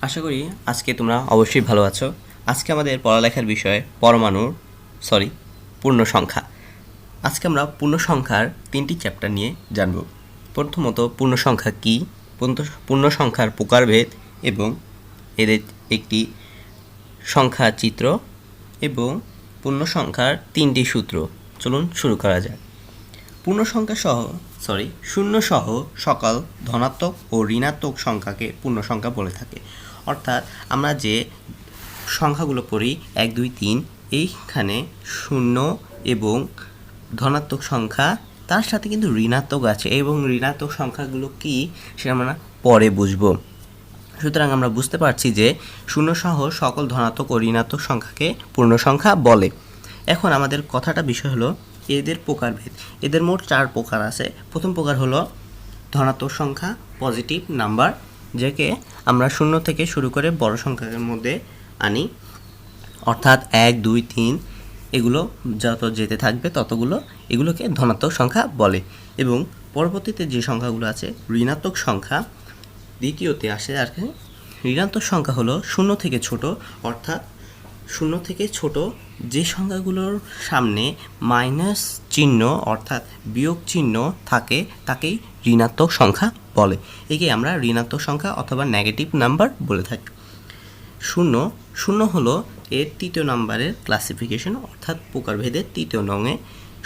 আশা করি আজকে তোমরা অবশ্যই ভালো আছো। আজকে আমাদের পড়ালেখার বিষয় পরমাণুর সরি পূর্ণ সংখ্যা আজকে আমরা পূর্ণ সংখ্যার তিনটি চ্যাপ্টার নিয়ে জানব। প্রথমত পূর্ণ সংখ্যা কী? পূর্ণ- সংখ্যার প্রকারভেদ এবং এদের একটি সংখ্যা চিত্র এবং পূর্ণ সংখ্যার তিনটি সূত্র। চলুন শুরু করা যাক। পূর্ণ সংখ্যা সহ সরি শূন্য সহ সকল ধনাত্মক ও ঋণাত্মক সংখ্যাকে পূর্ণ সংখ্যা বলে থাকে। অর্থাৎ আমরা যে সংখ্যাগুলো পড়ি, এক, দুই, তিন, এইখানে শূন্য এবং ধনাত্মক সংখ্যা, তার সাথে কিন্তু ঋণাত্মক আছে এবং ঋণাত্মক সংখ্যাগুলো কি? সেটা আমরা পরে বুঝব। সুতরাং আমরা বুঝতে পারছি যে শূন্য সহ সকল ধনাত্মক ও ঋণাত্মক সংখ্যাকে পূর্ণ সংখ্যা বলে। এখন আমাদের কথাটা বিষয় হলো এদের প্রকারভেদ। এদের মোট চার প্রকার আছে। প্রথম প্রকার হলো ধনাত্মক সংখ্যা, পজিটিভ নাম্বার যাকে আমরা শূন্য থেকে শুরু করে বড় সংখ্যার মধ্যে আনি। অর্থাৎ এক, দুই, তিন, এগুলো যত যেতে থাকবে ততগুলো এগুলোকে ধনাত্মক সংখ্যা বলে। এবং পরবর্তীতে যে সংখ্যাগুলো আছে, ঋণাত্মক সংখ্যা, দ্বিতীয়তে আসে আর ঋণাত্মক সংখ্যা হলো শূন্য থেকে ছোট, অর্থাৎ শূন্য থেকে ছোট যে সংখ্যাগুলোর সামনে মাইনাস চিহ্ন অর্থাৎ বিয়োগ চিহ্ন থাকে, তাকেই ঋণাত্মক সংখ্যা বলে। একে আমরা ঋণাত্মক সংখ্যা অথবা নেগেটিভ নাম্বার বলে থাকি। শূন্য শূন্য হলো এর তৃতীয় নাম্বারের ক্লাসিফিকেশন অর্থাৎ প্রকারভেদের তৃতীয় নঙে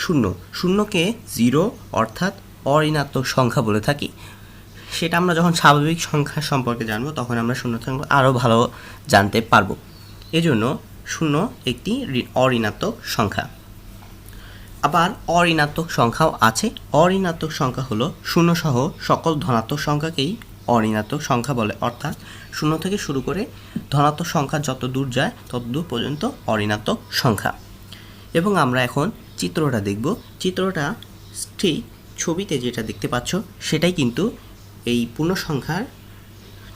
শূন্য। শূন্যকে জিরো অর্থাৎ অঋণাত্মক সংখ্যা বলে থাকি। সেটা আমরা যখন স্বাভাবিক সংখ্যা সম্পর্কে জানব, তখন আমরা শূন্য সংখ্যা আরও ভালো জানতে পারব। এজন্য শূন্য একটি অঋণাত্মক সংখ্যা। আবার অঋণাত্মক সংখ্যাও আছে। অঋণাত্মক সংখ্যা হলো শূন্য সহ সকল ধনাত্মক সংখ্যাকেই অঋণাত্মক সংখ্যা বলে। অর্থাৎ শূন্য থেকে শুরু করে ধনাত্মক সংখ্যা যত দূর যায়, তত দূর পর্যন্ত অঋণাত্মক সংখ্যা। এবং আমরা এখন চিত্রটা দেখব। চিত্রটা ঠিক ছবিতে যেটা দেখতে পাচ্ছ, সেটাই কিন্তু এই পূর্ণ সংখ্যার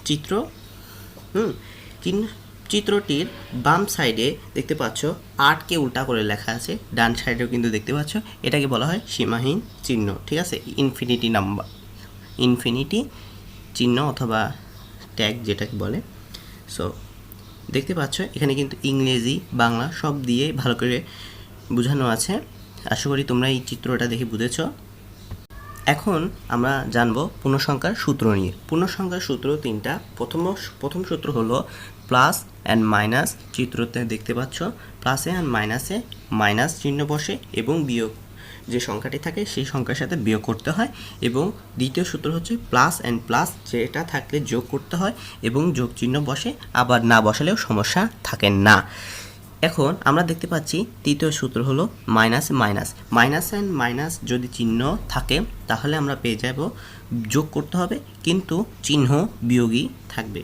চিত্র। হুম চিত্রটির বাম সাইডে দেখতে পাচ্ছ আটকে উল্টা করে লেখা আছে, ডান সাইডেও কিন্তু দেখতে পাচ্ছ, এটাকে বলা হয় সীমাহীন চিহ্ন, ঠিক আছে? ইনফিনিটি নাম্বার ইনফিনিটি চিহ্ন অথবা ট্যাগ যেটাকে বলে। সো দেখতে পাচ্ছ, এখানে কিন্তু ইংরেজি, বাংলা সব দিয়ে ভালো করে বোঝানো আছে। আশা করি তোমরা এই চিত্রটা দেখে বুঝেছ। এখন আমরা জানব পূর্ণসংখ্যার সূত্র নিয়ে। পূর্ণসংখ্যার সূত্র তিনটা। প্রথম প্রথম সূত্র হলো প্লাস অ্যান্ড মাইনাস চিত্রতে দেখতে পাচ্ছ। প্লাসে অ্যান্ড মাইনাসে মাইনাস চিহ্ন বসে এবং বিয়োগ যে সংখ্যাটি থাকে সেই সংখ্যার সাথে বিয়োগ করতে হয় এবং দ্বিতীয় সূত্র হচ্ছে প্লাস অ্যান্ড প্লাস যেটা থাকলে যোগ করতে হয় এবং যোগ চিহ্ন বসে, আবার না বসালেও সমস্যা থাকে না। এখন আমরা দেখতে পাচ্ছি তৃতীয় সূত্র হলো minus minus. Minus and minus যদি চিহ্ন থাকে, তাহলে আমরা পেয়ে যাব যোগ করতে হবে, কিন্তু চিহ্ন বিয়োগই থাকবে।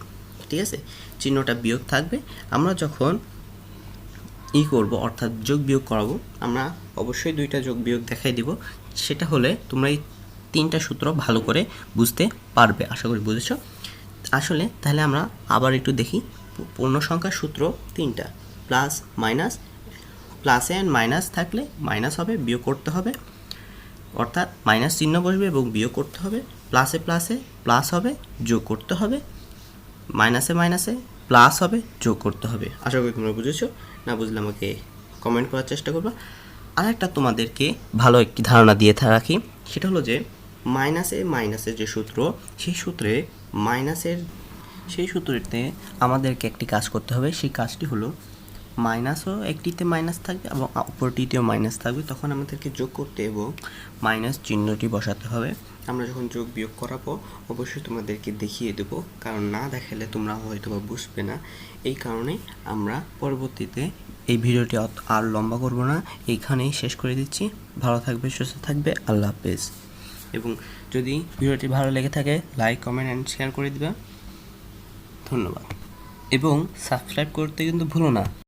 ঠিক আছে? চিহ্নটা বিয়োগ থাকবে। আমরা যখন ই করব, অর্থাৎ যোগ বিয়োগ করাবো, আমরা অবশ্যই দুইটা যোগ বিয়োগ দেখাই দিব। সেটা হলে তোমরা এই তিনটা সূত্র ভালো করে বুঝতে পারবে, আশা করি বুঝেছ? আসলে তাহলে আমরা আবার একটু দেখি। পূর্ণ সংখ্যার সূত্র তিনটা। প্লাস মাইনাস, প্লাসে অ্যান্ড মাইনাস থাকলে মাইনাস হবে, বিয়োগ করতে হবে। অর্থাৎ মাইনাস চিহ্ন বসবে এবং বিয়োগ করতে হবে। প্লাসে প্লাসে প্লাস হবে, যোগ করতে হবে। মাইনাসে মাইনাসে প্লাস হবে, যোগ করতে হবে। আশা করি তোমরা বুঝেছ। না বুঝলে আমাকে কমেন্ট করার চেষ্টা করবা। আর একটা তোমাদেরকে ভালো একটি ধারণা দিয়ে রাখি। সেটা হলো যে, মাইনাসে মাইনাসের যে সূত্র, সেই সূত্রে মাইনাসের, সেই সূত্রতে আমাদেরকে একটি কাজ করতে হবে। সেই কাজটি হলো মাইনাসও একটিতে মাইনাস থাকবে এবং অপরটিতেও মাইনাস থাকবে। তখন আমাদেরকে যোগ করতে এবং মাইনাস চিহ্নটি বসাতে হবে। আমরা যখন যোগ বিয়োগ করাবো, অবশ্যই তোমাদেরকে দেখিয়ে দেবো। কারণ না দেখালে তোমরা হয়তো বা বুঝবে না। এই কারণে আমরা পরবর্তীতে এই ভিডিওটি আর লম্বা করব না। এইখানেই শেষ করে দিচ্ছি। ভালো থাকবে, সুস্থ থাকবে। আল্লাহ হাফেজ। এবং যদি ভিডিওটি ভালো লেগে থাকে, লাইক, কমেন্ট অ্যান্ড শেয়ার করে দিবা। ধন্যবাদ। এবং সাবস্ক্রাইব করতে কিন্তু ভুলো না।